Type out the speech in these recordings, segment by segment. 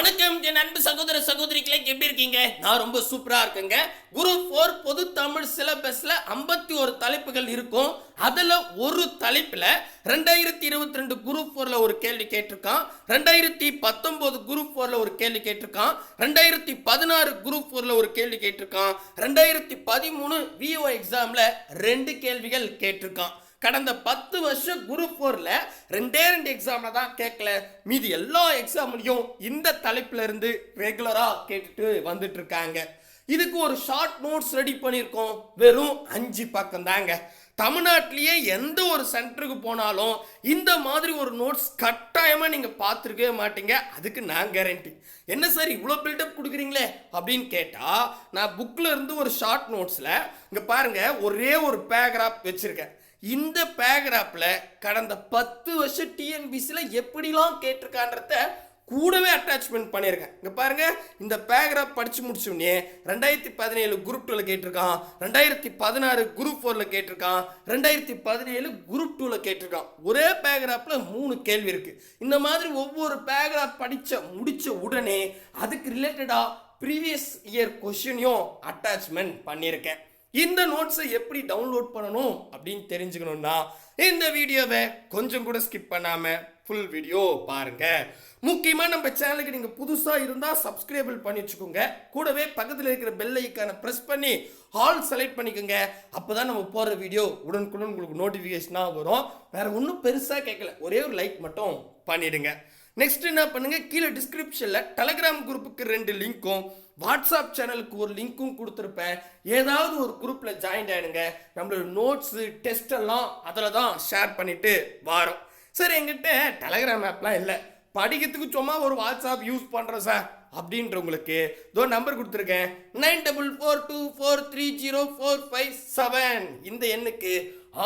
வணக்கம் என் அன்பு சகோதர சகோதரிகளே எப்படி இருக்கீங்க? நான் ரொம்ப சூப்பரா இருக்கேங்க. குரு ஃபோர் பொது தமிழ் சிலபஸ்ல ஐம்பத்தி ஒரு தலைப்புகள் இருக்கும். அதுல ஒரு தலைப்புல ரெண்டாயிரத்தி இருபத்தி ரெண்டு குரூப் ஃபோர்ல ஒரு கேள்வி கேட்டிருக்கான். ரெண்டாயிரத்தி பத்தொன்பது குரூப் ஃபோரில் ஒரு கேள்வி கேட்டிருக்கான். ரெண்டாயிரத்தி பதினாறு குரூப் ஃபோரில் ஒரு கேள்வி கேட்டிருக்கான். ரெண்டாயிரத்தி பதிமூணு விஓ எக்ஸாம்ல ரெண்டு கேள்விகள் கேட்டிருக்கான். கடந்த பத்து வருஷம் குரூப் ஃபோரில் ரெண்டே ரெண்டு எக்ஸாமில் தான் கேட்கல. மீதி எல்லா எக்ஸாம்லையும் இந்த தலைப்பிலிருந்து ரெகுலராக கேட்டுட்டு வந்துட்டுருக்காங்க இதுக்கு ஒரு ஷார்ட் நோட்ஸ் ரெடி பண்ணியிருக்கோம். வெறும் அஞ்சு பக்கம் தாங்க. தமிழ்நாட்டிலேயே எந்த ஒரு சென்டருக்கு போனாலும் இந்த மாதிரி ஒரு நோட்ஸ் கட்டாயமாக நீங்கள் பார்த்துருக்கவே மாட்டீங்க. அதுக்கு நான் கேரண்டி என்ன சார் இவ்வளோ பில்டப் கொடுக்குறீங்களே? அப்படின்னு கேட்டால் நான் புக்கில் இருந்து ஒரு ஷார்ட் நோட்ஸில் இங்கே பாருங்கள் ஒரே ஒரு பேராகிராஃப் வச்சுருக்கேன். இந்த பேராகிராஃபில் கடந்த பத்து வருஷம் டிஎன்பிசியில் எப்படிலாம் கேட்டிருக்கான்றத கூடவே அட்டாச்மெண்ட் பண்ணியிருக்கேன். இங்கே பாருங்க இந்த பேராகிராஃப் படித்து முடிச்சோடனே ரெண்டாயிரத்தி பதினேழு குரூப் டூவில் கேட்டிருக்கான் ரெண்டாயிரத்தி பதினாறு குரூப் ஃபோரில் கேட்டிருக்கான் ரெண்டாயிரத்தி பதினேழு குரூப் டூவில் கேட்டிருக்கான். ஒரே பேராகிராஃபில் மூணு கேள்வி இருக்குது இந்த மாதிரி ஒவ்வொரு பேராகிராஃப் படித்த முடித்த உடனே அதுக்கு ரிலேட்டடாக ப்ரீவியஸ் இயர் கொஷினையும் அட்டாச்மெண்ட் பண்ணியிருக்கேன். இந்த நோட்ஸை எப்படி டவுன்லோட் பண்ணணும் அப்படின்னு தெரிஞ்சுக்கணும்னா இந்த வீடியோவை கொஞ்சம் கூட ஸ்கிப் பண்ணாம ஃபுல் வீடியோ பாருங்க. முக்கியமா நம்ம சேனலுக்கு நீங்க புதுசா இருந்தா சப்ஸ்கிரைபிள் பண்ணி வச்சுக்கோங்க. கூடவே பக்கத்தில் இருக்கிற பெல் ஐக்கானை ப்ரெஸ் பண்ணி ஆல் செலக்ட் பண்ணிக்கோங்க. அப்போதான் நம்ம போற வீடியோ உடனுக்குடன் உங்களுக்கு நோட்டிஃபிகேஷனாக வரும். வேற ஒன்றும் பெருசா கேட்கல ஒரே ஒரு லைக் மட்டும் பண்ணிடுங்க. நெக்ஸ்ட் என்ன பண்ணுங்க? கீழே டிஸ்கிரிப்ஷன்ல டெலகிராம் குரூப்புக்கு ரெண்டு லிங்க்கும் வாட்ஸ்அப் சேனலுக்கு ஒரு லிங்க்கும் கொடுத்துருப்பேன். ஏதாவது ஒரு குரூப்ல ஜாயின் ஆயிடுங்க. நம்மளோட நோட்ஸு டெஸ்ட் எல்லாம் அதில் தான் ஷேர் பண்ணிட்டு வரோம். சார் எங்கிட்ட டெலகிராம் ஆப்லாம் இல்லை. படிக்கிறதுக்கு சும்மா ஒரு வாட்ஸ்அப் யூஸ் பண்ணுறேன் சார் அப்படின்றவங்களுக்கு இதோ நம்பர் கொடுத்துருக்கேன். Nine double four two four three zero four five seven. இந்த எண்ணுக்கு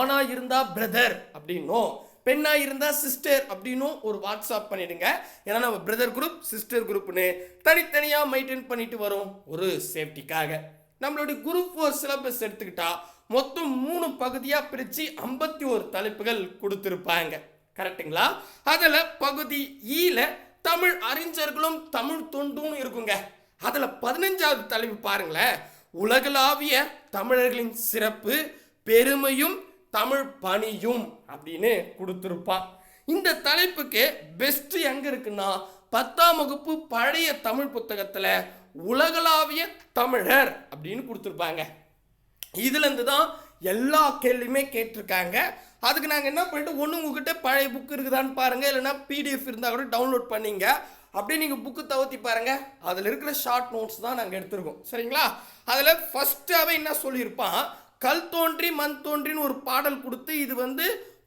ஆனா இருந்தா பிரதர் அப்படின்னும். பெண்ணாக இருந்தால் சிஸ்டர் அப்படின்னும் ஒரு வாட்ஸ்அப் பண்ணிடுங்க. ஏன்னா நம்ம பிரதர் குரூப் சிஸ்டர் குரூப்னு தனித்தனியாக மெயின்டைன் பண்ணிட்டு வரோம். ஒரு சேஃப்டிக்காக நம்மளுடைய குரூப் ஃபோர் சிலபஸ் எடுத்துக்கிட்டா மொத்தம் மூணு பகுதியாக பிரித்து ஐம்பத்தி ஒரு தலைப்புகள் கொடுத்துருப்பாங்க. கரெக்ட்டுங்களா? அதில் பகுதி ஈல தமிழ் அறிஞர்களும் தமிழ் தொண்டும் இருக்குங்க. அதில் பதினஞ்சாவது தலைப்பு பாருங்களேன். உலகளாவிய தமிழர்களின் சிறப்பு பெருமையும் தமிழ் பணியும் அப்படின்னு கொடுத்துருப்பான் இந்த தலைப்புக்கு பெஸ்ட் எங்க இருக்குன்னா பத்தாம் வகுப்பு பழைய தமிழ் புத்தகத்துல உலகளாவிய தமிழர் அப்படின்னு கொடுத்துருப்பாங்க. இதுலேருந்து தான் எல்லா கேள்வியுமே கேட்டிருக்காங்க. அதுக்கு நாங்கள் என்ன பண்ணிட்டு ஒன்று உங்ககிட்ட பழைய புக் இருக்குதான்னு பாருங்கள் இல்லைனா பிடிஎஃப் இருந்தால் கூட டவுன்லோட் பண்ணிங்க. அப்படியே நீங்கள் புக்கு தவத்தி பாருங்கள் அதில் இருக்கிற ஷார்ட் நோட்ஸ் தான் நாங்கள் எடுத்திருக்கோம். சரிங்களா? அதில் ஃபஸ்ட்டாகவே என்ன சொல்லியிருப்பான் கல் தோன்றி மண் தோன்றின்னு ஒரு பாடல் கொடுத்து இது வந்து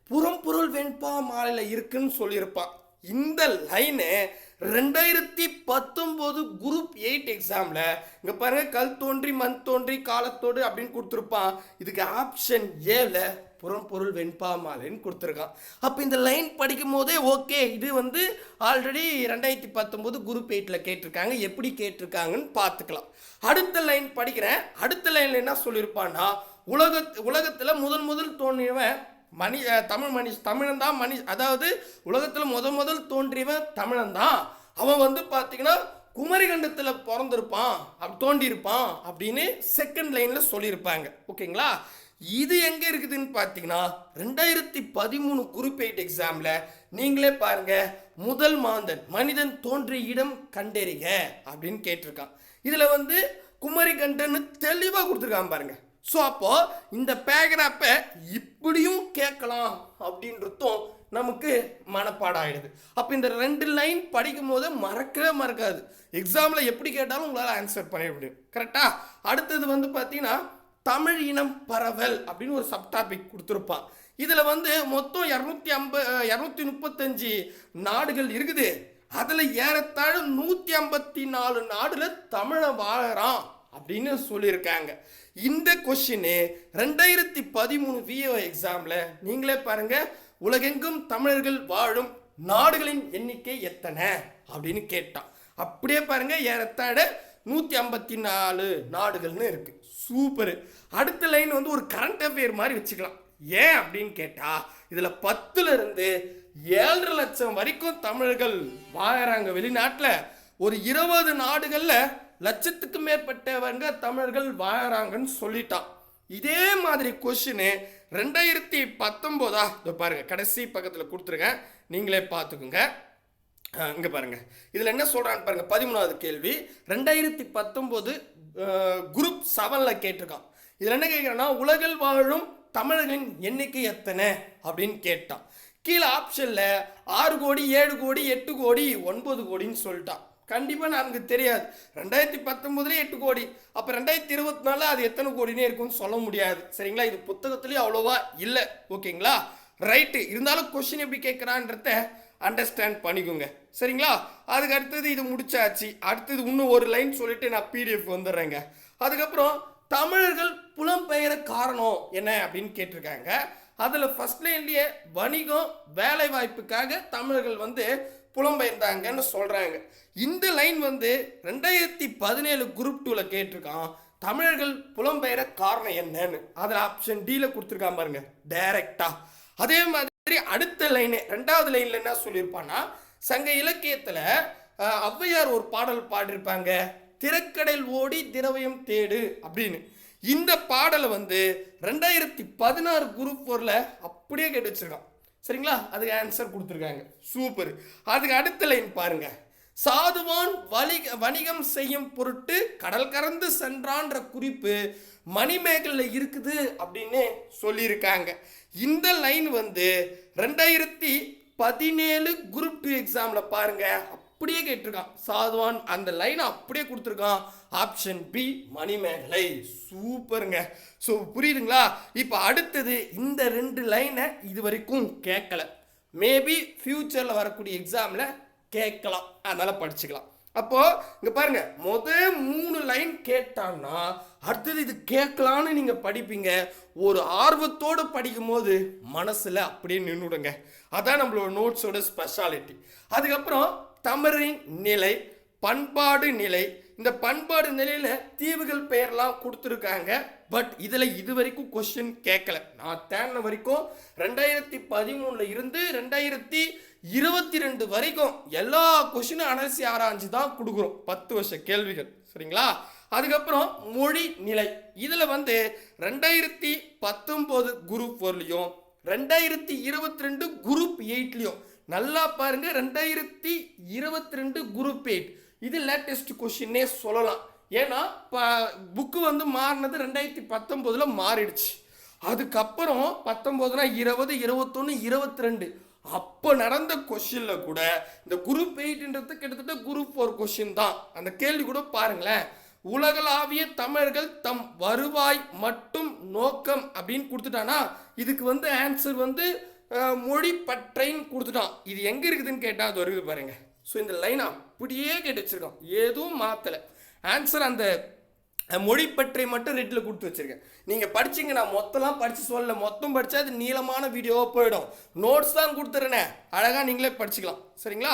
புறம்பொருள் வெண்பா மாலையில் இருக்குன்னு சொல்லியிருப்பான் இந்த லைனு ரெண்டாயிரத்தி பத்தொம்போது குரூப் எயிட் எக்ஸாமில் இங்கே பாருங்க கல் தோன்றி மண் தோன்றி காலத்தோடு அப்படின்னு கொடுத்துருப்பான். இதுக்கு ஆப்ஷன் ஏல புறம்பொருள் வெண்பா மாலைன்னு கொடுத்துருக்கான். அப்போ இந்த லைன் படிக்கும் போதே ஓகே இது வந்து ஆல்ரெடி ரெண்டாயிரத்தி பத்தொம்போது குரூப் எயிட்டில் கேட்டிருக்காங்க. எப்படி கேட்டிருக்காங்கன்னு பார்த்துக்கலாம். அடுத்த லைன் படிக்கிறேன். அடுத்த லைனில் என்ன சொல்லியிருப்பான்னா உலக உலகத்தில் முதன் முதல் தோன்றியவன் மணி தமிழ் மணி தமிழன் தான் மணி அதாவது உலகத்தில் முத முதல் தோன்றியவன் தமிழன் தான். அவன் வந்து பார்த்தீங்கன்னா குமரிகண்டத்தில் பிறந்திருப்பான் அப்படி தோண்டியிருப்பான் அப்படின்னு செகண்ட் லைனில் சொல்லியிருப்பாங்க. ஓகேங்களா? இது எங்கே இருக்குதுன்னு பார்த்தீங்கன்னா ரெண்டாயிரத்தி பதிமூணு குறிப்பேட் எக்ஸாமில் நீங்களே பாருங்க முதல் மாந்தன் மனிதன் தோன்றிய இடம் கண்டறிக அப்படின்னு கேட்டிருக்கான். இதில் வந்து குமரிகண்டன்னு தெளிவாக கொடுத்துருக்கான் பாருங்கள் ஸோ அப்போது இந்த பேக்ராப்பை இப்படியும் கேட்கலாம் அப்படின்றதும் நமக்கு மனப்பாடம் அப்போ இந்த ரெண்டு லைன் படிக்கும் போது மறக்கவே மறக்காது. எக்ஸாமில் எப்படி கேட்டாலும் உங்களால் ஆன்சர் பண்ணிட முடியும். கரெக்டாக அடுத்தது வந்து பார்த்தீங்கன்னா தமிழ் இனம் பரவல் அப்படின்னு ஒரு சப்டாபிக் கொடுத்துருப்பான். இதில் வந்து மொத்தம் இரநூத்தி ஐம்ப இரநூத்தி முப்பத்தஞ்சு நாடுகள் இருக்குது. அதில் ஏறத்தாழ நூற்றி ஐம்பத்தி நாலு நாடில் தமிழை வாழறான் அப்படின்னு சொல்லியிருக்காங்க. இந்த கொஷின் ரெண்டாயிரத்தி பதிமூணு விஏஓ எக்ஸாமில் நீங்களே பாருங்கள் உலகெங்கும் தமிழர்கள் வாழும் நாடுகளின் எண்ணிக்கை எத்தனை? அப்படின்னு கேட்டான். அப்படியே பாருங்க ஏறத்தாட நூற்றி ஐம்பத்தி நாலு நாடுகள்னு இருக்குது சூப்பர். அடுத்த லைன் வந்து ஒரு கரண்ட் அஃபேர் மாதிரி வச்சுக்கலாம். ஏன் அப்படின்னு கேட்டால் இதில் பத்துலேருந்து ஏழரை லட்சம் வரைக்கும் தமிழர்கள் வாழறாங்க வெளிநாட்டில். ஒரு இருபது நாடுகளில் லட்சத்துக்கு மேற்பட்டவங்க தமிழர்கள் வாழறாங்கன்னு சொல்லிட்டான் இதே மாதிரி கொஷினு ரெண்டாயிரத்தி பத்தொம்போதா? இதோ பாருங்க கடைசி பக்கத்தில் கொடுத்துருக்கேன் நீங்களே பார்த்துக்குங்க. இங்கே இங்க பாருங்க. இதுல என்ன சொல்கிறான்னு பாருங்க பதிமூணாவது கேள்வி. ரெண்டாயிரத்தி பத்தொன்பது குரூப் செவன்ல கேட்டிருக்கான். இதுல என்ன கேட்கிறேன்னா உலகில் வாழும் தமிழர்களின் எண்ணிக்கை எத்தனை? அப்படின்னு கேட்டான். கீழே ஆப்ஷன்ல ஆறு கோடி ஏழு கோடி எட்டு கோடி ஒன்பது கோடின்னு சொல்லிட்டான். கண்டிப்பாக நமக்கு தெரியாது. ரெண்டாயிரத்தி பத்தொம்போதுலேயே எட்டு கோடி. அப்போ ரெண்டாயிரத்தி இருபத்தி நாலில் அது எத்தனை கோடினே இருக்கும்னு சொல்ல முடியாது. சரிங்களா? இது புத்தகத்துலேயும் அவ்வளோவா இல்லை. ஓகேங்களா? ரைட்டு இருந்தாலும் கொஷின் எப்படி கேட்குறான்றத அண்டர்ஸ்டாண்ட் பண்ணிக்கோங்க. சரிங்களா? அதுக்கு அடுத்தது இது முடிச்சாச்சு. அடுத்தது இன்னும் ஒரு லைன் சொல்லிட்டு நான் பிடிஎஃப் வந்துடுறேங்க. அதுக்கப்புறம் தமிழர்கள் புலம்பெயர காரணம் என்ன அப்படின்னு கேட்டிருக்காங்க. அதில் ஃபர்ஸ்ட் லைன்லேயே வணிகம் வேலை வாய்ப்புக்காக தமிழர்கள் வந்து புலம்பெயர்ந்தாங்கன்னு சொல்கிறாங்க இந்த லைன் வந்து ரெண்டாயிரத்தி பதினேழு குரூப் டூவில் கேட்டிருக்கான். தமிழர்கள் புலம்பெயர காரணம் என்னன்னு. அதில் ஆப்ஷன் டியில் கொடுத்துருக்கான் பாருங்க. டைரக்டா அதே மாதிரி அடுத்த லைனு ரெண்டாவது லைனில் என்ன சொல்லியிருப்பான்னா சங்க இலக்கியத்தில் ஔவையார் ஒரு பாடல் பாடியிருப்பாங்க. திரைக்கடல் ஓடி திரவியம் தேடு அப்படின்னு. இந்த பாடலை வந்து ரெண்டாயிரத்தி பதினாறு குரூப் ஃபோரில் அப்படியே கேட்டு வச்சுருக்கான். சரிங்களா? அதுக்கு ஆன்சர் கொடுத்துருக்காங்க. சூப்பர் அதுக்கு அடுத்த லைன் பாருங்க. சாதுவான் வணிக வணிகம் செய்யும் பொருட்டு கடல் கறந்து சென்றான்ற குறிப்பு மணிமேகலில் இருக்குது அப்படின்னு சொல்லியிருக்காங்க. இந்த லைன் வந்து ரெண்டாயிரத்தி பதினேழு குரூப் டூ எக்ஸாமில் பாருங்க. அப்படியே கேட்டிருக்கான். சாதுவான் அந்த லைனை அப்படியே கொடுத்துருக்கான். Option B Manimegalai. சூப்பருங்க. ஸோ புரியுதுங்களா? இப்போ அடுத்தது இந்த ரெண்டு லைனை இது வரைக்கும் கேட்கல. மேபி ஃப்யூச்சரில் வரக்கூடிய எக்ஸாமில் கேட்கலாம். அதனால் படிச்சுக்கலாம். அப்போது இங்கே பாருங்கள் முத மூணு லைன் கேட்டான்னா அடுத்தது இது கேட்கலான்னு நீங்கள் படிப்பீங்க. ஒரு ஆர்வத்தோடு படிக்கும் போது அப்படியே நின்றுடுங்க அதான் நம்மளோட நோட்ஸோட ஸ்பெஷாலிட்டி அதுக்கப்புறம் தமிழின் நிலை பண்பாடு நிலை. இந்த பண்பாடு நிலையில் தீவுகள் பெயர்லாம் கொடுத்துருக்காங்க. பட் இதில் இது வரைக்கும் கொஸ்டின் கேட்கல நான் தேடின வரைக்கும் ரெண்டாயிரத்தி பதிமூணுல இருந்து ரெண்டாயிரத்தி இருபத்தி ரெண்டு வரைக்கும் எல்லா கொஷினும் அலசி ஆராய்ஞ்சு தான் கொடுக்குறோம். பத்து வருஷ கேள்விகள். சரிங்களா? அதுக்கப்புறம் மொழி நிலை. இதில் வந்து ரெண்டாயிரத்தி பத்தொம்போது குரூப் ஃபோர்லேயும் ரெண்டாயிரத்தி இருபத்தி ரெண்டு குரூப் எயிட்லையும் நல்லா பாருங்க ரெண்டாயிரத்தி இருபத்தி ரெண்டு குரூப் எயிட் இது லேட்டஸ்ட் கொஷின்னே சொல்லலாம். ஏன்னா புக்கு வந்து மாறினது ரெண்டாயிரத்தி பத்தொம்போதில் மாறிடுச்சு. அதுக்கப்புறம் பத்தொம்போதுனா இருபது இருபத்தொன்று இருபத்தி ரெண்டு அப்போ நடந்த கொஷினில் கூட இந்த குரூப் எயிட்ன்றது கிட்டத்தட்ட குரூப் ஃபோர் கொஷின் தான். அந்த கேள்வி கூட பாருங்களேன். உலகளாவிய தமிழர்கள் தம் வருவாய் மட்டும் நோக்கம் அப்படின்னு கொடுத்துட்டானா? இதுக்கு வந்து ஆன்சர் வந்து மொழி பற்றைன்னு கொடுத்துட்டான். இது எங்கே இருக்குதுன்னு கேட்டால் அது வருது பாருங்க. ஸோ இந்த லைன் அப்படியே கேட்டு வச்சிருக்கோம் எதுவும் மாற்றலை ஆன்சர் அந்த மொழிப்பற்றை மொழி மட்டும் ரெட்டில் கொடுத்து வச்சிருக்கேன். நீங்கள் படிச்சிங்க நான் மொத்தம்லாம் படித்து சொல்லல. மொத்தம் படித்தா அது நீளமான வீடியோவாக போயிடும். நோட்ஸ் தான் கொடுத்துறேனே. அழகாக நீங்களே படிச்சுக்கலாம். சரிங்களா?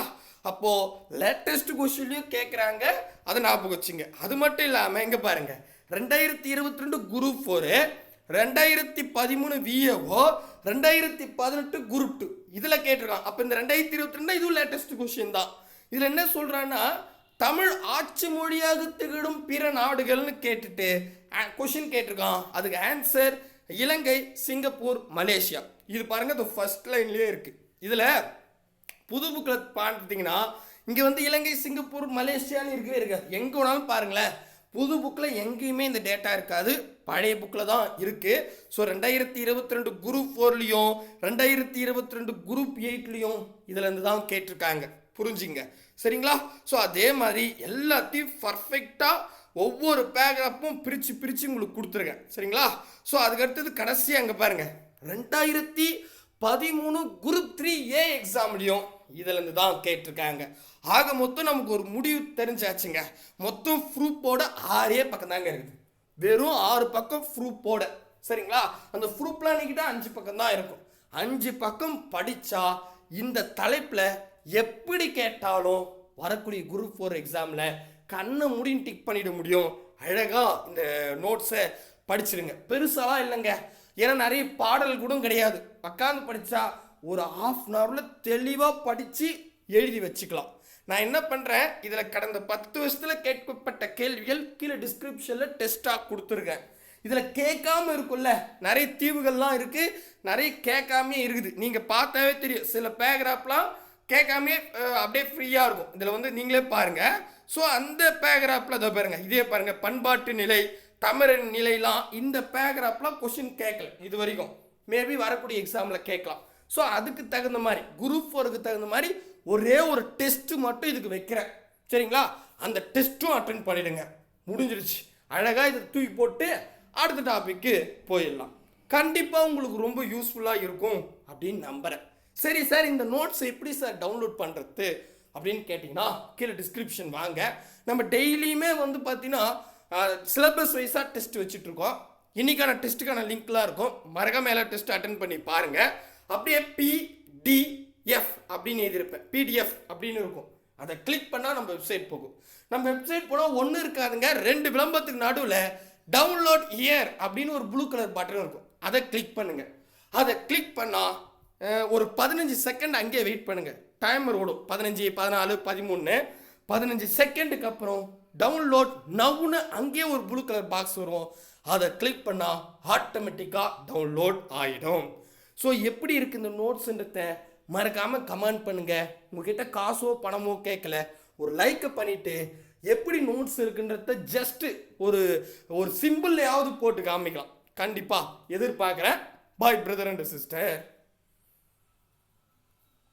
அப்போது லேட்டஸ்ட் கொஸ்டின்லையும் கேட்குறாங்க அதை ஞாபகம் வச்சுங்க. அது மட்டும் இல்லாமல் எங்கே பாருங்கள் ரெண்டாயிரத்தி இருபத்தி ரெண்டு குரூப் ஃபோரு ரெண்டாயிரத்தி பதிமூணு விஏஓ ரெண்டாயிரத்தி பதினெட்டு குரூப் டூ இதில் கேட்டிருக்கான் அப்போ இந்த ரெண்டாயிரத்தி இருபத்தி ரெண்டு இதுவும் லேட்டஸ்ட் கொஷின் தான். இதில் என்ன சொல்கிறான்னா தமிழ் ஆட்சி மொழியாக திகழும் பிற நாடுகள்னு கேட்டுட்டு கொஷின் கேட்டிருக்கான். அதுக்கு ஆன்சர் இலங்கை சிங்கப்பூர் மலேசியா. இது பாருங்கள் இந்த ஃபர்ஸ்ட் லைன்லேயே இருக்குது இதில் புது புக்கில் பார்த்தீங்கன்னா இங்கே வந்து இலங்கை சிங்கப்பூர் மலேசியான்னு இருக்கவே இருக்காது. எங்கே வேணாலும் பாருங்களேன். புது புக்கில் எங்கேயுமே இந்த டேட்டா இருக்காது. பழைய புக்கில் தான் இருக்குது ஸோ ரெண்டாயிரத்தி இருபத்தி ரெண்டு குரூப் ஃபோர்லேயும் ரெண்டாயிரத்தி இருபத்தி ரெண்டு குரூப் எயிட்லேயும் இதுலேருந்து தான் கேட்டிருக்காங்க. புரிஞ்சுங்க. சரிங்களா? ஸோ அதே மாதிரி எல்லாத்தையும் பர்ஃபெக்டாக ஒவ்வொரு பேராப்பும் பிரித்து பிரித்து உங்களுக்கு கொடுத்துருக்கேன். சரிங்களா? ஸோ அதுக்கடுத்தது கடைசியாக கடைசி அங்கே பாருங்கள் ரெண்டாயிரத்தி பதிமூணு குரூப் த்ரீ ஏ எக்ஸாம்லேயும் இதுலேருந்து தான் கேட்டிருக்காங்க. ஆக மொத்தம் நமக்கு ஒரு முடிவு தெரிஞ்சாச்சுங்க. மொத்தம் ப்ரூப்போட ஆறே பக்கம் தாங்க இருக்குது. வெறும் ஆறு பக்கம் ப்ரூப்போட சரிங்களா? அந்த ப்ரூப்லாம் நீக்கிட்ட அஞ்சு பக்கம் தான் இருக்கும். அஞ்சு பக்கம் படித்தா இந்த தலைப்பில் எப்படி கேட்டாலும் வரக்கூடிய குரூப் ஃபோர் எக்ஸாமில் கண்ணை முடின்னு டிக் பண்ணிட முடியும். அழகாக இந்த நோட்ஸை படிச்சிருங்க. பெருசாலாம் இல்லைங்க. ஏன்னா நிறைய பாடல் கூட கிடையாது. உட்காந்து படித்தா ஒரு ஆஃப் அன் ஹவரில் தெளிவாக படித்து எழுதி வச்சுக்கலாம். நான் என்ன பண்ணுறேன் இதில் கடந்த பத்து வருஷத்தில் கேட்கப்பட்ட கேள்விகள் கீழே டிஸ்கிரிப்ஷனில் டெஸ்ட்டாக கொடுத்துருக்கேன். இதில் கேட்காம இருக்கும்ல நிறைய தீவுகள்லாம் இருக்குது நிறைய கேட்காமே இருக்குது. நீங்கள் பார்த்தாவே தெரியும். சில பேராக்ராஃப்லாம் கேட்காமே அப்படியே ஃப்ரீயாக இருக்கும். இதில் வந்து நீங்களே பாருங்கள் ஸோ அந்த பேராகிராஃபில் அதை பாருங்கள் இதே பாருங்கள் பண்பாட்டு நிலை தமிழன் நிலைலாம் இந்த பேராகிராஃப்லாம் கொஷின் கேட்கல. இது வரைக்கும். மேபி வரக்கூடிய எக்ஸாமில் கேட்கலாம். ஸோ அதுக்கு தகுந்த மாதிரி குரூப் ஃபோருக்கு தகுந்த மாதிரி ஒரே ஒரு டெஸ்ட்டு மட்டும் இதுக்கு வைக்கிறேன். சரிங்களா? அந்த டெஸ்ட்டும் அட்டன் பண்ணிடுங்க. முடிஞ்சிருச்சு. அழகாக இதை தூக்கி போட்டு அடுத்த டாபிக்கு போயிடலாம். கண்டிப்பாக உங்களுக்கு ரொம்ப யூஸ்ஃபுல்லாக இருக்கும் அப்படின்னு நம்புகிறேன் சரி சார் இந்த நோட்ஸ் எப்படி சார் டவுன்லோட் பண்ணுறது அப்படின்னு கேட்டிங்கன்னா கீழே டிஸ்கிரிப்ஷன் வாங்க. நம்ம டெய்லியுமே வந்து பார்த்தீங்கன்னா சிலபஸ் வைஸாக டெஸ்ட் வச்சுட்ருக்கோம் இன்னைக்கான டெஸ்ட்டுக்கான லிங்க்லாம் இருக்கும். மறக்காம மேலே டெஸ்ட் அட்டன் பண்ணி பாருங்கள் அப்படியே பிடிஎஃப் அப்படின்னு எழுதியிருப்பேன். பிடிஎஃப் அப்படின்னு இருக்கும். அதை கிளிக் பண்ணால் நம்ம வெப்சைட் போகும். நம்ம வெப்சைட் போனால் ஒன்றும் இருக்காதுங்க. ரெண்டு விளம்பரத்துக்கு நடுவில் டவுன்லோட் இயர் அப்படின்னு ஒரு ப்ளூ கலர் பட்டன் இருக்கும். அதை கிளிக் பண்ணுங்கள் அதை கிளிக் பண்ணால் ஒரு பதினஞ்சு செகண்ட் அங்கேயே வெயிட் பண்ணுங்கள் டைமர் ஓடும். பதினஞ்சு பதினாலு பதிமூணு. பதினஞ்சு செகண்டுக்கு அப்புறம் டவுன்லோட் நவுன்னு அங்கேயே ஒரு ப்ளூ கலர் பாக்ஸ் வரும். அதை கிளிக் பண்ணால் ஆட்டோமேட்டிக்காக டவுன்லோட் ஆகிடும் ஸோ எப்படி இருக்குது இந்த நோட்ஸுன்றத மறக்காமல் கமெண்ட் பண்ணுங்கள் உங்ககிட்ட காசோ பணமோ கேட்கல ஒரு லைக்கை பண்ணிவிட்டு எப்படி நோட்ஸ் இருக்குன்றத ஜஸ்ட்டு ஒரு ஒரு சிம்பிள்லையாவது போட்டு காமிக்கலாம். கண்டிப்பாக எதிர்பார்க்குறேன். பாய் பிரதர் அண்ட் சிஸ்டர்